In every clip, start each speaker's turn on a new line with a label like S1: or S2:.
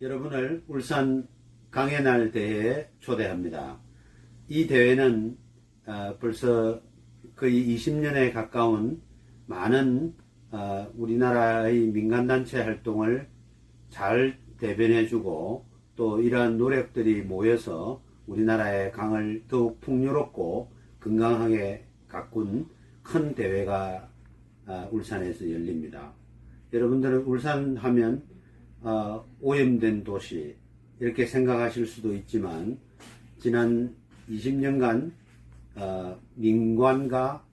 S1: 여러분을 울산 강해날 대회에 초대합니다. 이 대회는 어, 벌써 거의 20년에 가까운 많은 어, 우리나라의 민간단체 활동을 잘 대변해주고 또 이러한 노력들이 모여서 우리나라의 강을 더욱 풍요롭고 건강하게 가꾼 큰 대회가 아, 울산에서 열립니다. 여러분들은 울산 하면 어, 오염된 도시 이렇게 생각하실 수도 있지만 지난 20년간 어, 민관과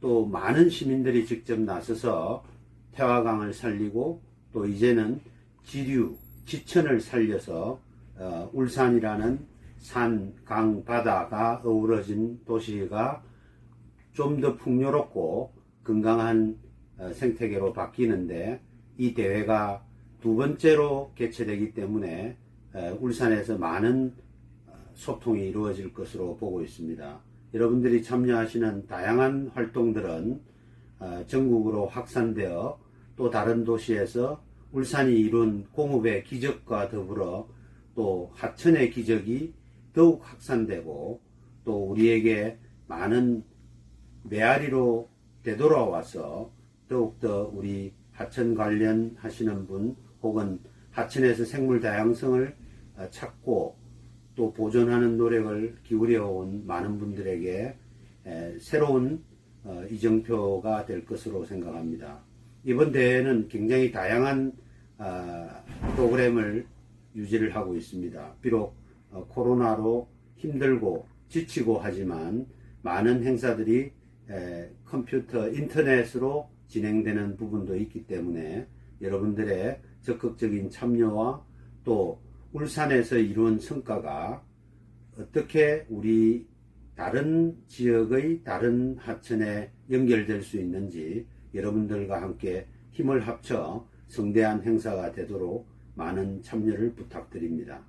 S1: 또 많은 시민들이 직접 나서서 태화강을 살리고 또 이제는 지류, 지천을 살려서 어, 울산이라는 산, 강, 바다가 어우러진 도시가 좀 더 풍요롭고 건강한 어, 생태계로 바뀌는데 이 대회가 두 번째로 개최되기 때문에 어, 울산에서 많은 어, 소통이 이루어질 것으로 보고 있습니다. 여러분들이 참여하시는 다양한 활동들은 어, 전국으로 확산되어 또 다른 도시에서 울산이 이룬 공업의 기적과 더불어 또 하천의 기적이 더욱 확산되고 또 우리에게 많은 메아리로 되돌아와서 더욱더 우리 하천 관련 하시는 분 혹은 하천에서 생물 다양성을 어, 찾고 또 보존하는 노력을 기울여 온 많은 분들에게 에, 새로운 어, 이정표가 될 것으로 생각합니다. 이번 대회는 굉장히 다양한 아, 프로그램을 유지를 하고 있습니다. 비록 어, 코로나로 힘들고 지치고 하지만 많은 행사들이 에, 컴퓨터, 인터넷으로 진행되는 부분도 있기 때문에 여러분들의 적극적인 참여와 또 울산에서 이룬 성과가 어떻게 우리 다른 지역의 다른 하천에 연결될 수 있는지 여러분들과 함께 힘을 합쳐 성대한 행사가 되도록 많은 참여를 부탁드립니다.